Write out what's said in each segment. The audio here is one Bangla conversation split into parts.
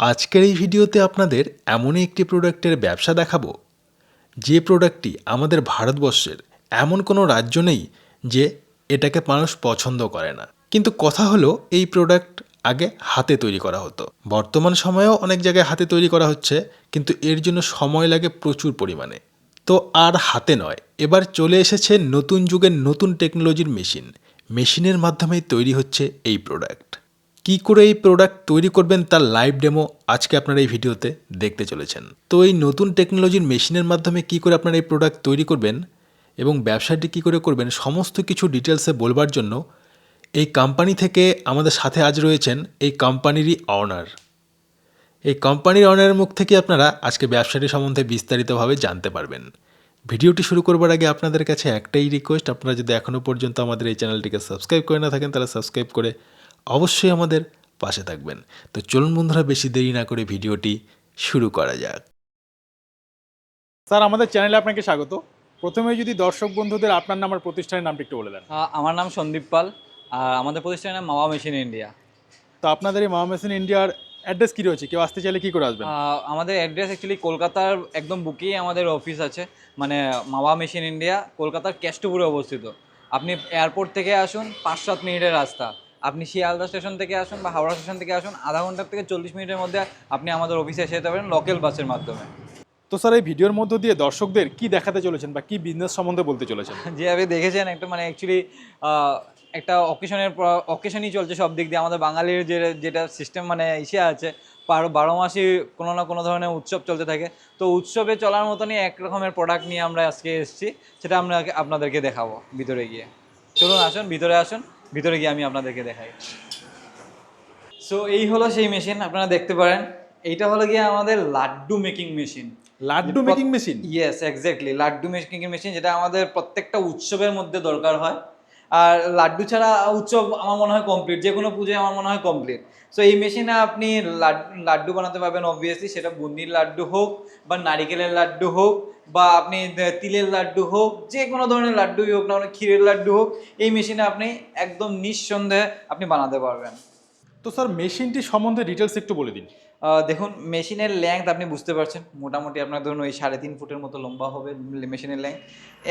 আজকের এই ভিডিওতে আপনাদের এমনই একটি প্রোডাক্টের ব্যবসা দেখাবো। যে প্রোডাক্টটি আমাদের ভারতবর্ষের এমন কোনো রাজ্য নেই যে এটাকে মানুষ পছন্দ করে না। কিন্তু কথা হলো, এই প্রোডাক্ট আগে হাতে তৈরি করা হতো। বর্তমান সময়েও অনেক জায়গায় হাতে তৈরি করা হচ্ছে, কিন্তু এর জন্য সময় লাগে প্রচুর পরিমাণে। তো আর হাতে নয়, এবার চলে এসেছে নতুন যুগের নতুন টেকনোলজির মেশিন মেশিনের মাধ্যমেই তৈরি হচ্ছে এই প্রোডাক্ট কি করে এই প্রোডাক্ট তৈরি করবেন তার লাইভ ডেমো আজকে আপনারা এই ভিডিওতে দেখতে চলেছেন। তো এই নতুন টেকনোলজির মেশিনের মাধ্যমে কি করে আপনারা এই প্রোডাক্ট তৈরি করবেন এবং ব্যবসাটি কি করে করবেন, সমস্ত কিছু ডিটেলসে বলবার জন্য এই কোম্পানি থেকে আমাদের সাথে আজ রয়েছেন এই কোম্পানিরই অনার এই কোম্পানির অনারের মুখ থেকে আপনারা আজকে ব্যবসাটি সম্বন্ধে বিস্তারিতভাবে জানতে পারবেন। ভিডিওটি শুরু করবার আগে আপনাদের কাছে একটাই রিকোয়েস্ট আপনারা যদি এখনও পর্যন্ত আমাদের এই চ্যানেলটিকে সাবস্ক্রাইব করে না থাকেন, তাহলে সাবস্ক্রাইব করে অবশ্যই আমাদের পাশে থাকবেন। তো চলুন বন্ধুরা বেশি দেরি না করে ভিডিওটি শুরু করা যাক। স্যার আমাদের চ্যানেলে আপনাকে স্বাগত। প্রথমে যদি দর্শক বন্ধুদের আপনার নাম আর প্রতিষ্ঠানের নামটা একটু বলে দেন। আমার নাম সন্দীপ পাল। আর আমাদের প্রতিষ্ঠানের নাম মাওয়া মেশিন ইন্ডিয়া। তো আপনাদের এই মামামেসিন ইন্ডিয়ার অ্যাড্রেস কী রয়েছে? কেউ আসতে চাইলে কী করে আসবেন? আমাদের অ্যাড্রেস অ্যাকচুয়ালি কলকাতার একদম বুকেই আমাদের অফিস আছে। মানে মাওয়া মেশিন ইন্ডিয়া কলকাতার কেষ্টপুরে অবস্থিত। আপনি এয়ারপোর্ট থেকে আসুন পাঁচ সাত মিনিটের রাস্তা। আপনি শিয়ালদা স্টেশন থেকে আসুন বা হাওড়া স্টেশন থেকে আসুন আধা ঘণ্টার থেকে চল্লিশ মিনিটের মধ্যে আপনি আমাদের অফিসে এসে যেতে পারেন লোকাল বাসের মাধ্যমে। তো স্যার এই ভিডিওর মধ্য দিয়ে দর্শকদের কি দেখাতে চলেছেন বা কি বিজনেস সম্বন্ধে বলতে চলেছেন? যেভাবে দেখেছেন একটা মানে অ্যাকচুয়ালি একটা অকেশনের অকেশনই চলছে সব দিক দিয়ে। আমাদের বাঙালির যে যেটা সিস্টেম মানে ইসে আছে বারো বারো মাসই কোনো না কোনো ধরনের উৎসব চলতে থাকে। তো উৎসবে চলার মতনই এক রকমের প্রোডাক্ট নিয়ে আমরা আজকে এসেছি সেটা আমরা আপনাদেরকে দেখাবো ভিতরে গিয়ে। চলুন আসুন ভিতরে আসুন। ভিতরে গিয়ে আমি আপনাদেরকে দেখাই। সো এই হলো সেই মেশিন আপনারা দেখতে পারেন। এইটা হলো গিয়ে আমাদের laddu making machine laddu making machine yes exactly laddu making machine যেটা আমাদের প্রত্যেকটা উৎসবের মধ্যে দরকার হয়। আর লাড্ডু ছাড়া উৎসব আমার মনে হয় কমপ্লিট যে কোনো পুজোয় আমার মনে হয় কমপ্লিট সো এই মেশিনে আপনি লাড্ডু বানাতে পারবেন অবভিয়াসলি সেটা বুন্দির লাড্ডু হোক বা নারিকেলের লাড্ডু হোক বা আপনি তিলের লাড্ডু হোক, যে কোনো ধরনের লাড্ডুই হোক না ক্ষীরের লাড্ডু হোক, এই মেশিনে আপনি একদম নিঃসন্দেহে আপনি বানাতে পারবেন। তো স্যার মেশিনটি সম্বন্ধে ডিটেলস একটু বলে দিন। দেখুন মেশিনের লেংথ আপনি বুঝতে পারছেন। মোটামুটি আপনার ধরুন ওই সাড়ে তিন ফুটের মতো লম্বা হবে মেশিনের লেংথ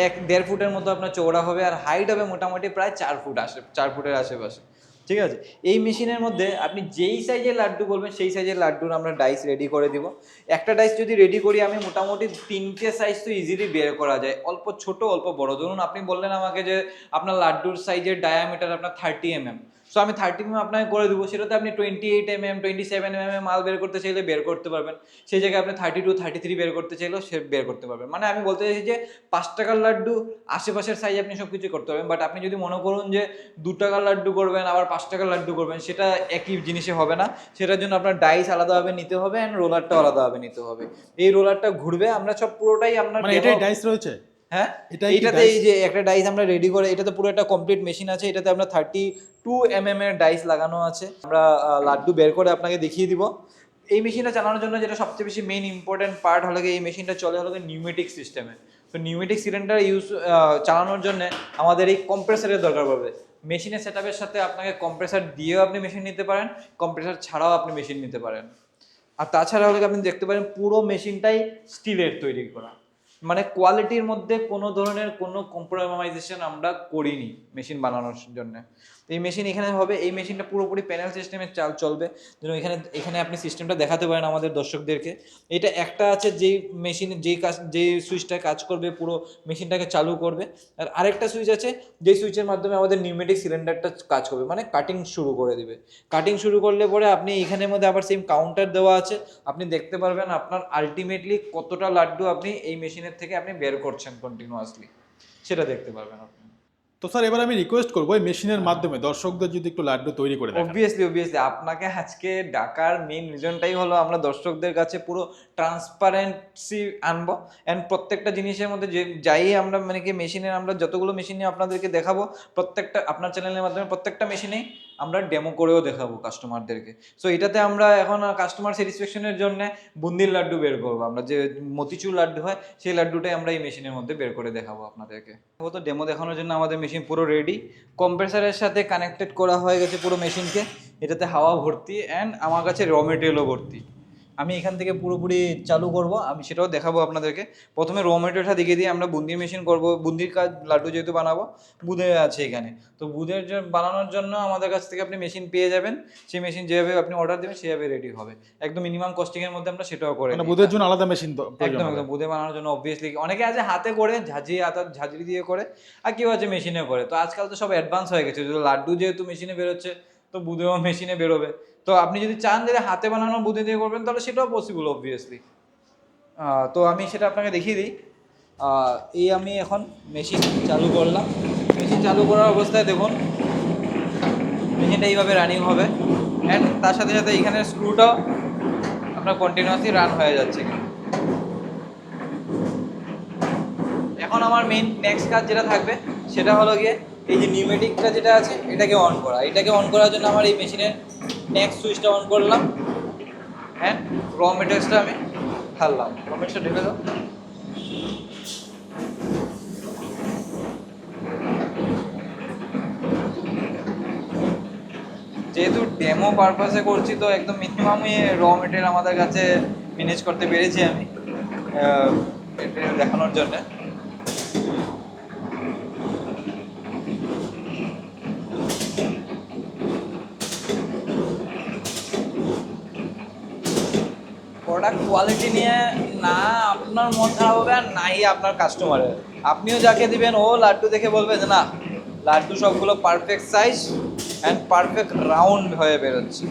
এক দেড় ফুটের মতো আপনার চৌড়া হবে আর হাইট হবে মোটামুটি প্রায় চার ফুট আসে চার ফুটের আশেপাশে। ঠিক আছে? এই মেশিনের মধ্যে আপনি যেই সাইজের লাড্ডু বলবেন, সেই সাইজের লাড্ডুর আমরা ডাইস রেডি করে দিব। একটা ডাইস যদি রেডি করি, আমি মোটামুটি তিনটে সাইজ তো ইজিলি বের করা যায়। অল্প ছোট, অল্প বড়। ধরুন, আপনি বললেন আমাকে যে আপনার লাড্ডুর সাইজের ডায়ামিটার আপনার থার্টি এম এম সো আমি থার্টি এম আপনাকে করে দেবো। সেটাতে আপনি twenty eight M M twenty seven M M মাল বের করতে চাইলে বের করতে পারবেন। সেই জায়গায় আপনি থার্টি টু থার্টি থ্রি বের করতে চাইলেও সে বের করতে পারবেন। মানে আমি বলতে চাইছি যে পাঁচ টাকার লাড্ডু আশেপাশের সাইজ আপনি সব কিছু করতে পারবেন। বাট আপনি যদি মনে করুন যে দু টাকার লাড্ডু করবেন আবার পাঁচ টাকার লাড্ডু করবেন সেটা একই জিনিসে হবে না। সেটার জন্য আপনার ডাইস আলাদাভাবে নিতে হবে অ্যান্ড রোলারটাও আলাদাভাবে নিতে হবে। এই রোলারটা ঘুরবে আমরা সব পুরোটাই আপনার মানে ডাইস রয়েছে? হ্যাঁ? এটাই কি এই যে একটা ডাইস আমরা রেডি করে এটাতে পুরো একটা কমপ্লিট মেশিন আছে এটাতে আমরা থার্টি টু এম এম এর ডাইস লাগানো আছে। আমরা লাড্ডু বের করে আপনাকে দেখিয়ে দিব। এই মেশিনটা চালানোর জন্য যেটা সবচেয়ে বেশি মেইন ইম্পর্টেন্ট পার্ট হলো এই মেশিনটা চলে হলো নিউমেটিক সিস্টেমে তো নিউমেটিক সিলিন্ডার ইউজ চালানোর জন্য আমাদের এই কম্প্রেসারের দরকার পড়বে। মেশিনের সেট সাথে আপনাকে কম্প্রেসার দিয়েও আপনি মেশিন নিতে পারেন কম্প্রেসার ছাড়াও আপনি মেশিন নিতে পারেন। আর তাছাড়া হলে আপনি দেখতে পারেন পুরো মেশিনটাই স্টিলের তৈরি করা। মানে কোয়ালিটির মধ্যে কোনো ধরনের কোনো কম্প্রোমাইজেশন আমরা করিনি মেশিন বানানোর জন্য। এই মেশিন এখানে হবে, এই মেশিনটা পুরোপুরি প্যানেল সিস্টেমে চাল চলবে। যেন এখানে এখানে আপনি সিস্টেমটা দেখাতে পারেন আমাদের দর্শকদেরকে। এটা একটা আছে যেই মেশিনে যেই কাজ, যেই সুইচটা কাজ করবে, পুরো মেশিনটাকে চালু করবে। আর আরেকটা সুইচ আছে, যেই সুইচের মাধ্যমে আমাদের নিউমেটিক সিলিন্ডারটা কাজ করবে মানে কাটিং শুরু করে দিবে। কাটিং শুরু করলে পরে আপনি এখানের মধ্যে আবার সেম কাউন্টার দেওয়া আছে। আপনি দেখতে পারবেন আপনার আলটিমেটলি কতটা লাড্ডু আপনি এই মেশিনের থেকে আপনি বের করছেন কন্টিনিউয়াসলি সেটা দেখতে পারবেন আপনি। তো স্যার, এবার আমি রিকোয়েস্ট করব এই মেশিনের মাধ্যমে দর্শকদের যদি একটু লাড্ডু তৈরি করে অবভিয়াসলি অবভিয়াসলি আপনাকে আজকে ডাকার মেন রিজনটাই হলো আমরা দর্শকদের কাছে পুরো ট্রান্সপারেন্সি আনব অ্যান্ড প্রত্যেকটা জিনিসের মধ্যে যে যাই আমরা মানে কি মেশিনের আমরা যতগুলো মেশিন নিয়ে আপনাদেরকে দেখাবো, প্রত্যেকটা, আপনার চ্যানেলের মাধ্যমে প্রত্যেকটা মেশিনেই আমরা ডেমো করেও দেখাবো কাস্টমারদেরকে সো এটাতে আমরা এখন কাস্টমার স্যাটিসফ্যাকশনের জন্য বুন্দির লাড্ডু বের করব। আমরা যে মতিচুর লাড্ডু হয়, সেই লাড্ডুটাই আমরা এই মেশিনের মধ্যে বের করে দেখাবো আপনাদেরকে। তো ডেমো দেখানোর জন্য আমাদের মেশিন পুরো রেডি কম্প্রেসারের সাথে কানেক্টেড করা হয়ে গেছে পুরো মেশিনকে এটাতে হাওয়া ভর্তি অ্যান্ড আমার কাছে র মেটেরিয়ালও ভর্তি। আমি এখান থেকে পুরোপুরি চালু করব। আমি সেটাও দেখাবো আপনাদেরকে। প্রথমে র মেটেরিয়ালটা দেখিয়ে দিয়ে আমরা বুন্দির মেশিন করব। বুন্দির কাজ লাড্ডু যেহেতু বানাবো বুধে আছে এখানে। তো বুধের বানানোর জন্য আমাদের কাছ থেকে আপনি মেশিন পেয়ে যাবেন। সেই মেশিন যেভাবে আপনি অর্ডার দেবেন সেভাবে রেডি হবে। একদম মিনিমাম কস্টিংয়ের মধ্যে আমরা সেটাও করে মানে বুধের জন্য আলাদা মেশিন তো একদম একদম বুধে বানানোর জন্য অবভিয়াসলি অনেকে আছে হাতে করে ঝাঁঝিয়ে হাতে ঝাঁঝরি দিয়ে করে আর কেউ আছে মেশিনে করে। তো আজকাল তো সব অ্যাডভান্স হয়ে গেছে। লাড্ডু যেহেতু মেশিনে বেরোচ্ছে তো বুধেও মেশিনে বেরোবে। তো আপনি যদি চান যে হাতে বানানো বুদ্ধি দিয়ে করবেন, তাহলে সেটাও পসিবল অবভিয়াসলি তো আমি সেটা আপনাকে দেখিয়ে দিই। এই আমি এখন মেশিন চালু করলাম। মেশিন চালু করার অবস্থায় দেখুন মেশিনটা এইভাবে রানিং হবে। অ্যান্ড তার সাথে সাথে এখানের স্ক্রুটাও আপনার কন্টিনিউয়াসলি রান হয়ে যাচ্ছে। এখন আমার মেইন নেক্সট কাজ যেটা থাকবে, সেটা হলো গিয়ে এই যে নিউমেটিকটা যেটা আছে, এটাকে অন করা। এটাকে অন করার জন্য আমার এই মেশিনের নেক্সট সুইচটা অন করলাম। অ্যান্ড র মেটেরিয়ালসটা আমি ঢাললাম। র মেটেরিয়ালসটা ঢেলে দাও। যেহেতু ডেমো পারপাসে করছি, তো একদম মিনিমামই র মেটেরিয়াল আমাদের কাছে ম্যানেজ করতে পেরেছি আমি দেখানোর জন্য প্রোডাক্ট কোয়ালিটি নিয়ে, না, আপনার মন খারাপ হবে আর নাই আপনার কাস্টমারের আপনিও যাকে দিবেন, ও লাড্ডু দেখে বলবে যে, না, লাড্ডু সবগুলো perfect size and perfect round হয়ে বেরোচ্ছে।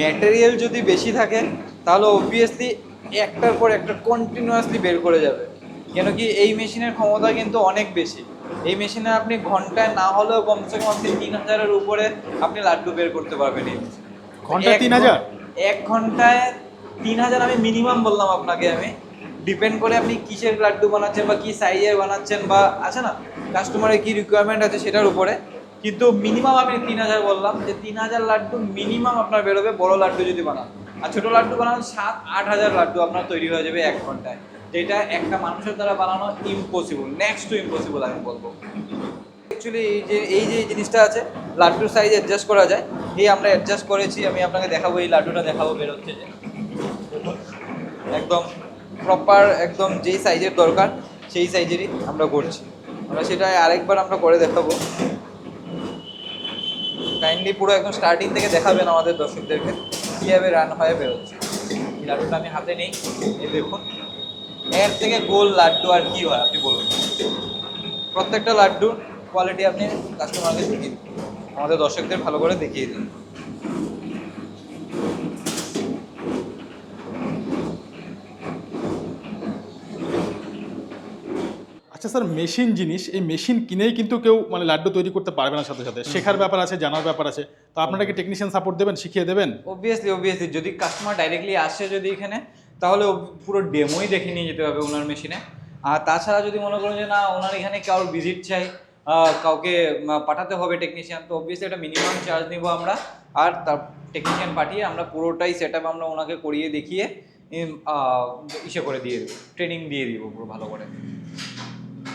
ম্যাটেরিয়াল যদি বেশি থাকে তাহলে অবভিয়াসলি একটার পর একটা কন্টিনিউয়াসলি বের করে যাবে। কেন কি এই মেশিনের ক্ষমতা কিন্তু অনেক বেশি। এই মেশিনে আপনি ঘন্টায় না হলেও কমসে কম আপনি তিন হাজারের উপরে আপনি লাড্ডু বের করতে পারবেন এই ঘন্টায় তিন হাজার? এক ঘন্টায় তিন হাজার আমি মিনিমাম বললাম আপনাকে আমি। ডিপেন্ড করে আপনি কিসের লাড্ডু বানাচ্ছেন বা কি সাইজের বানাচ্ছেন বা আছে না? কাস্টমারের কি রিকোয়ারমেন্ট আছে সেটার উপরে। কিন্তু মিনিমাম আমি তিন হাজার বললাম, যে তিন হাজার লাড্ডু মিনিমাম আপনার বেরোবে বড় লাড্ডু যদি বানান। আর ছোটো লাড্ডু বানান সাত আট হাজার লাড্ডু আপনার তৈরি হয়ে যাবে এক ঘন্টায়। যেটা একটা মানুষের দ্বারা বানানো ইম্পসিবল নেক্সট টু ইম্পসিবল আমি বলব। অ্যাকচুয়ালি এই যে এই যে জিনিসটা আছে, লাড্ডুর সাইজ অ্যাডজাস্ট করা যায়। এই আমরা অ্যাডজাস্ট করেছি, আমি আপনাকে দেখাবো, এই লাড্ডুটা দেখাবো বেরোচ্ছে যে। একদম প্রপার একদম যেই সাইজের দরকার, সেই সাইজেরই আমরা করছি। আমরা সেটা আরেকবার আমরা করে দেখাবো। কাইন্ডলি পুরো একদম স্টার্টিং থেকে দেখাবেন আমাদের দর্শকদেরকে, কীভাবে রান হয়ে বেরোচ্ছে। লাড্ডুটা আমি হাতে নেই, এই দেখুন। এর থেকে গোল লাড্ডু আর কী হয়, আপনি বলুন। প্রত্যেকটা লাড্ডুর কোয়ালিটি আপনি কাস্টমারকে দেখিয়ে দিন। আমাদের দর্শকদের ভালো করে দেখিয়ে দিন। স্যার মেশিন জিনিস এই মেশিন কিনেই কিন্তু কেউ মানে লাড্ডু তৈরি করতে পারবে না সাথে সাথে। শেখার ব্যাপার আছে জানার ব্যাপার আছে। তো আপনারা কি টেকনিশিয়ান সাপোর্ট দেবেন শিখিয়ে দেবেন? অবভিয়াসলি অবভিয়াসলি যদি কাস্টমার ডাইরেক্টলি আসে যদি এখানে তাহলে পুরো ডেমোই দেখে নিয়ে যেতে হবে ওনার মেশিনে আর তাছাড়া যদি মনে করেন যে না ওনার এখানে কারোর ভিজিট চাই কাউকে পাঠাতে হবে টেকনিশিয়ান তো অবভিয়াসলি একটা মিনিমাম চার্জ নিব আমরা। আর তার টেকনিশিয়ান পাঠিয়ে আমরা পুরোটাই সেট আমরা ওনাকে করিয়ে দেখিয়ে ইসে করে দিয়ে দেবো ট্রেনিং দিয়ে দিব পুরো ভালো করে।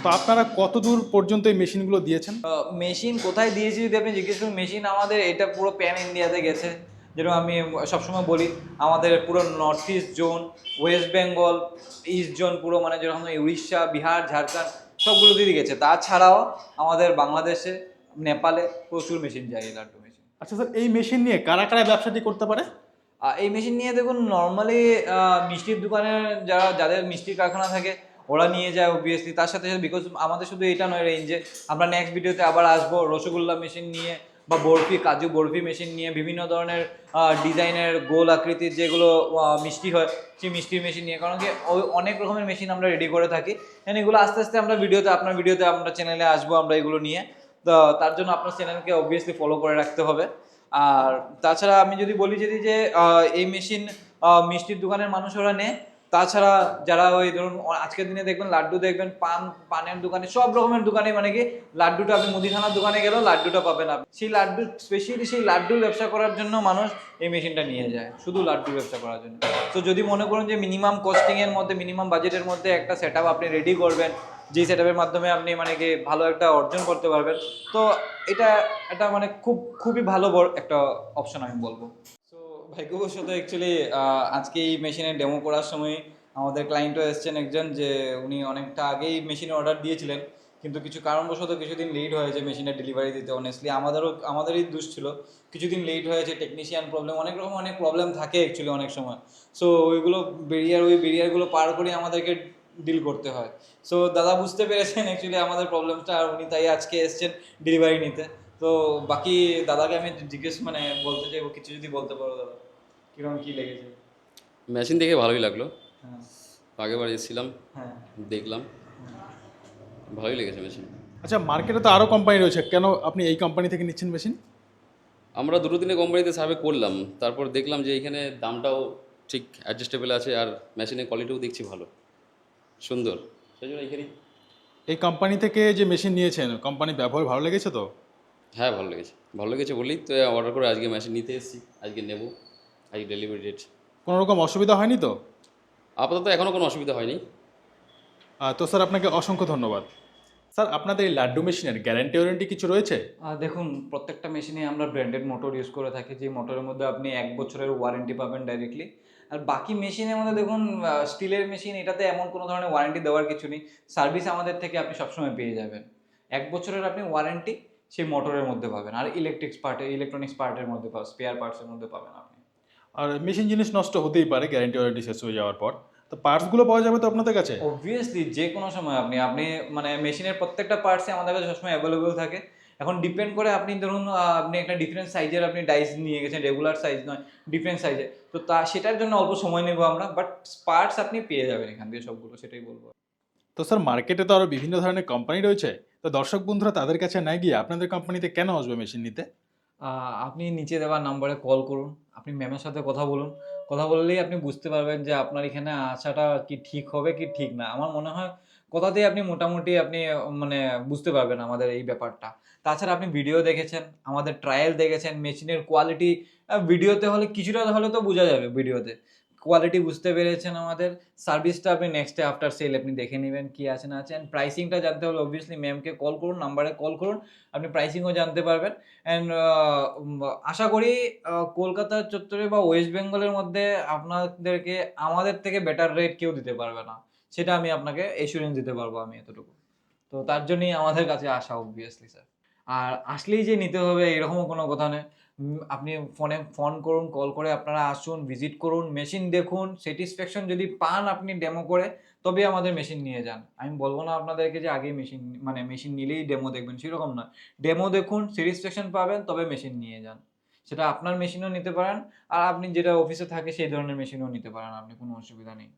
তো আপনারা কত দূর পর্যন্ত এই মেশিনগুলো দিয়েছেন? মেশিন কোথায় দিয়েছি যদি আপনি জিজ্ঞেস করুন মেশিন আমাদের এটা পুরো প্যান ইন্ডিয়াতে গেছে। যেরকম আমি সবসময় বলি আমাদের পুরো north east zone West Bengal east zone পুরো মানে যেরকম উড়িষ্যা বিহার ঝাড়খণ্ড সবগুলো দিয়ে গেছে। তাছাড়াও আমাদের বাংলাদেশে নেপালে প্রচুর মেশিন যায় লাড্ডু মেশিন। আচ্ছা স্যার এই মেশিন নিয়ে কারা কারা ব্যবসাটি করতে পারে? এই মেশিন নিয়ে দেখুন নর্মালি মিষ্টির দোকানের যারা যাদের মিষ্টির কারখানা থাকে ওরা নিয়ে যায় অবভিয়াসলি তার সাথে সাথে বিকজ আমাদের শুধু এটা নয় রেঞ্জে আমরা নেক্সট ভিডিওতে আবার আসব রসগোল্লা মেশিন নিয়ে, বা বরফি, কাজু বরফি মেশিন নিয়ে, বিভিন্ন ধরনের ডিজাইনের গোল আকৃতির যেগুলো মিষ্টি হয়, সেই মিষ্টির মেশিন নিয়ে। কারণ কি অনেক রকমের মেশিন আমরা রেডি করে থাকি। And এগুলো আস্তে আস্তে আমরা ভিডিওতে আপনার ভিডিওতে আমরা চ্যানেলে আসব আমরা এগুলো নিয়ে। তো তার জন্য আপনার চ্যানেলকে অবভিয়াসলি ফলো করে রাখতে হবে। আর তাছাড়া আমি যদি বলি যদি যে এই মেশিন মিষ্টির দোকানের মানুষ ওরা নেয় তাছাড়া যারা ওই ধরুন, আজকের দিনে দেখবেন লাড্ডু দেখবেন, পান, পানের দোকানে, সব রকমের দোকানে মানে কি, লাড্ডুটা আপনি মুদিখানার দোকানে গেলেও লাড্ডুটা পাবেন আপনি। সেই লাড্ডু স্পেশালি সেই লাড্ডুর ব্যবসা করার জন্য মানুষ এই মেশিনটা নিয়ে যায়, শুধু লাড্ডু ব্যবসা করার জন্য। তো যদি মনে করুন যে মিনিমাম কস্টিংয়ের মধ্যে মিনিমাম বাজেটের মধ্যে একটা সেট আপনি রেডি করবেন যে সেট মাধ্যমে আপনি মানে কি ভালো একটা অর্জন করতে পারবেন, তো এটা এটা মানে খুব, খুবই ভালো একটা অপশন আমি বলব। ভাগ্যবশত অ্যাকচুয়ালি আজকে এই মেশিনে ডেমো করার সময় আমাদের ক্লায়েন্টও এসেছেন একজন যে উনি অনেকটা আগেই মেশিনে অর্ডার দিয়েছিলেন, কিন্তু কিছু কারণবশত কিছুদিন লেট হয়েছে মেশিনের ডেলিভারি দিতে। অনেস্টলি আমাদেরও, আমাদেরই দোষ ছিল। কিছুদিন লেট হয়েছে টেকনিশিয়ান প্রবলেম অনেক রকম অনেক প্রবলেম থাকে অ্যাকচুয়ালি অনেক সময়। সো ওইগুলো বেরিয়ার ওই বেরিয়ারগুলো পার করে আমাদেরকে ডিল করতে হয়। সো দাদা বুঝতে পেরেছেন অ্যাকচুয়ালি আমাদের প্রবলেমটা আর উনি তাই আজকে এসেছেন ডেলিভারি নিতে। তো বাকি দাদাকে আমি জিজ্ঞেস মানে বলতে চাইব কিছু যদি বলতে পারো দাদা। কীরকম কি লেগেছে? মেশিন দেখে ভালোই লাগল। হ্যাঁ। আগেবার এসেছিলাম হ্যাঁ। দেখলাম। ভালোই লেগেছে মেশিন। আচ্ছা মার্কেটে তো আরও কোম্পানি রয়েছে কেন আপনি এই কোম্পানি থেকে নিচ্ছেন মেশিন? আমরা দুটো দিনে কোম্পানিতে সার্ভে করলাম তারপর দেখলাম যে এখানে দামটাও ঠিক অ্যাডজাস্টেবল আছে আর মেশিনের কোয়ালিটিও দেখছি ভালো। সুন্দর। সেই জন্য এখানেই এই কোম্পানি থেকে যে মেশিন নিয়েছেন কোম্পানি ব্যবহার ভালো লেগেছে তো? হ্যাঁ ভালো লেগেছে। ভালো লেগেছে বলেই তো অর্ডার করে আজকে মেশিন নিতে এসেছি আজকে নেব আজকে ডেলিভারি ডেট কোনো রকম অসুবিধা হয়নি তো? আপাতত এখনও কোনো অসুবিধা হয়নি। তো স্যার আপনাকে অসংখ্য ধন্যবাদ। স্যার আপনাদের এই লাড্ডু মেশিনের গ্যারান্টি ওয়ারেন্টি কিছু রয়েছে? দেখুন প্রত্যেকটা মেশিনে আমরা ব্র্যান্ডেড মোটর ইউজ করে থাকি যে মোটরের মধ্যে আপনি এক বছরের ওয়ারেন্টি পাবেন ডাইরেক্টলি আর বাকি মেশিনের মধ্যে দেখুন স্টিলের মেশিন এটাতে এমন কোনো ধরনের ওয়ারেন্টি দেওয়ার কিছু নেই। সার্ভিস আমাদের থেকে আপনি সবসময় পেয়ে যাবেন। এক বছরের আপনি ওয়ারেন্টি সেই মোটরের মধ্যে পাবেন। আর ইলেকট্রিক্স পার্টে ইলেকট্রনিক্স পার্টের মধ্যে পাবেন স্পেয়ার পার্টসের মধ্যে পাবেন আপনি। আর মেশিন জিনিস নষ্ট হতেই পারে গ্যারান্টি ওয়ারেন্টি শেষ হয়ে যাওয়ার পর। তো পার্টসগুলো পাওয়া যাবে তো আপনাদের কাছে? অবভিয়াসলি যে কোনো সময় আপনি আপনি মানে মেশিনের প্রত্যেকটা পার্টসই আমাদের কাছে সবসময় অ্যাভেলেবল থাকে। এখন ডিপেন্ড করে আপনি ধরুন আপনি একটা ডিফারেন্ট সাইজের আপনি ডাইস নিয়ে গেছেন রেগুলার সাইজ নয় ডিফারেন্ট সাইজের তো তা সেটার জন্য অল্প সময় নেব আমরা বাট পার্টস আপনি পেয়ে যাবেন এখান থেকে সবগুলো সেটাই বলব। তো স্যার মার্কেটে তো আরও বিভিন্ন ধরনের কোম্পানি রয়েছে। তো দর্শক বন্ধুরা, তাদের কাছে না গিয়ে আপনাদের কোম্পানিতে কেন আসবে মেশিন নিতে? আপনি নিচে দেওয়া নাম্বারে কল করুন, আপনি ম্যামের সাথে কথা বলুন। কথা বললেই আপনি বুঝতে পারবেন যে আপনার এখানে আসাটা কি ঠিক হবে, কি ঠিক না। আমার মনে হয় কথাতেই আপনি মোটামুটি আপনি মানে বুঝতে পারবেন আমাদের এই ব্যাপারটা। তাছাড়া আপনি ভিডিও দেখেছেন, আমাদের ট্রায়াল দেখেছেন মেশিনের কোয়ালিটি ভিডিওতে হলে কিছুটা হলে তো বোঝা যাবে ভিডিওতে কোয়ালিটি বুঝতে পেরেছেন আমাদের। সার্ভিসটা আপনি নেক্সট ডে আফটার সেল আপনি দেখে নেবেন কি আছে না আছে। অ্যান্ড প্রাইসিংটা জানতে হলে অবভিয়াসলি ম্যামকে কল করুন নাম্বারে কল করুন, আপনি প্রাইসিংও জানতে পারবেন। অ্যান্ড আশা করি কলকাতার চত্বরে বা ওয়েস্ট বেঙ্গলের মধ্যে আপনাদেরকে, আমাদের থেকে বেটার রেট কেউ দিতে পারবে না। সেটা আমি আপনাকে এসুরেন্স দিতে পারব আমি এতটুকু। তো তার জন্যই আমাদের কাছে আসা অবভিয়াসলি স্যার আর আসলেই যে নিতে হবে এরকমও কোনো কথা নেই আপনি ফোনে ফোন করুন, কল করে আপনারা আসুন, ভিজিট করুন, মেশিন দেখুন স্যাটিসফ্যাকশন যদি পান আপনি ডেমো করে তবে আমাদের মেশিন নিয়ে যান। আমি বলব না আপনাদেরকে যে আগে মেশিন মানে মেশিন নিলেই ডেমো দেখবেন, সেরকম নয়। ডেমো দেখুন স্যাটিসফ্যাকশন পাবেন, তবে মেশিন নিয়ে যান। সেটা আপনার মেশিনও নিতে পারেন, আর আপনি যেটা অফিসে থাকে সেই ধরনের মেশিনও নিতে পারেন, আপনি কোনো অসুবিধা নেই।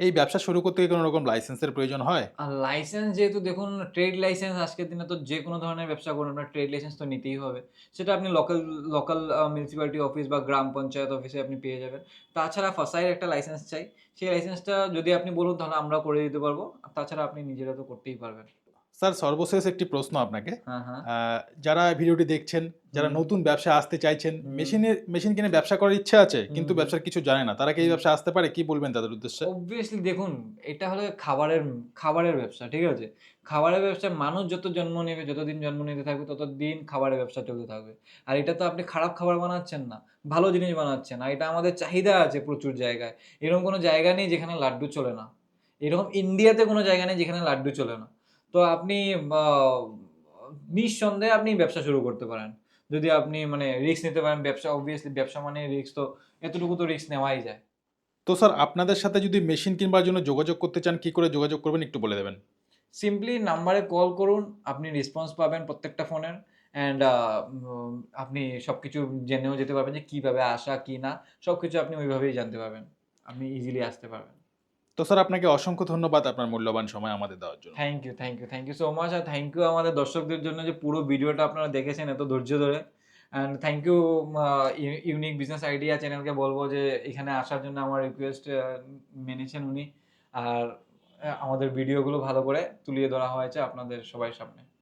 এই ব্যবসা শুরু করতে কোনো রকম লাইসেন্সের প্রয়োজন হয়? আর লাইসেন্স যেহেতু দেখুন ট্রেড লাইসেন্স আজকের দিনে তো যে কোনো ধরনের ব্যবসা করুন, আপনার ট্রেড লাইসেন্স তো নিতেই হবে। সেটা আপনি লোকাল লোকাল মিউনিসিপ্যালিটি অফিস বা গ্রাম পঞ্চায়েত অফিসে আপনি পেয়ে যাবেন। তাছাড়া ফাসাইয়ের একটা লাইসেন্স চাই। সেই লাইসেন্সটা যদি আপনি বলুন, তাহলে আমরা করে দিতে পারব। তাছাড়া আপনি নিজেরা তো করতেই পারবেন। স্যার সর্বশেষ একটি প্রশ্ন আপনাকে। হ্যাঁ হ্যাঁ। যারা ভিডিওটি দেখছেন যারা নতুন ব্যবসা আসতে চাইছেন হুম। মেশিনের মেশিন কিনে ব্যবসা করার ইচ্ছা আছে কিন্তু ব্যবসার কিছু জানে না। তারা কি এই ব্যবসা আসতে পারে? কি বলবেন তাদের উদ্দেশ্যে? অবভিয়াসলি দেখুন এটা হলো খাবারের খাবারের ব্যবসা ঠিক আছে? খাবারের ব্যবসা মানুষ যত জন্ম নেবে যতদিন জন্ম নিতে থাকবে ততদিন খাবারের ব্যবসা চলতে থাকবে। আর এটা তো আপনি খারাপ খাবার বানাচ্ছেন না ভালো জিনিস বানাচ্ছেন আর এটা আমাদের চাহিদা আছে প্রচুর জায়গায়। এরকম কোনো জায়গা নেই যেখানে লাড্ডু চলে না। এরকম ইন্ডিয়াতে কোনো জায়গা নেই যেখানে লাড্ডু চলে না। তো আপনি নিঃসন্দেহে আপনি ব্যবসা শুরু করতে পারেন। যদি আপনি মানে রিস্ক নিতে পারেন ব্যবসা অবভিয়াসলি ব্যবসা মানে রিস্ক তো এতটুকু তো রিস্ক নেওয়াই যায়। তো স্যার আপনাদের সাথে যদি মেশিন কিনবার জন্য যোগাযোগ করতে চান কি করে যোগাযোগ করবেন একটু বলে দেবেন? সিম্পলি নাম্বারে কল করুন আপনি রেসপন্স পাবেন প্রত্যেকটা ফোনের অ্যান্ড আপনি সব কিছু জেনেও যেতে পারবেন যে কীভাবে আসা কি না সব কিছু আপনি ওইভাবেই জানতে পারবেন। আপনি ইজিলি আসতে পারবেন। তো স্যার, আপনাকে অসংখ্য ধন্যবাদ আপনার মূল্যবান সময় আমাদের দেওয়ার জন্য। Thank you thank you thank you so much R thank you আমাদের দর্শকদের জন্য যে পুরো ভিডিওটা আপনারা দেখেছেন এত ধৈর্য ধরে। And thank you unique business idea চ্যানেলকে বলব যে এখানে আসার জন্য আমার রিকোয়েস্ট মেনেছেন উনি। আর আমাদের ভিডিওগুলো ভালো করে তুলিয়ে ধরা হয়েছে আপনাদের সবাই সামনে।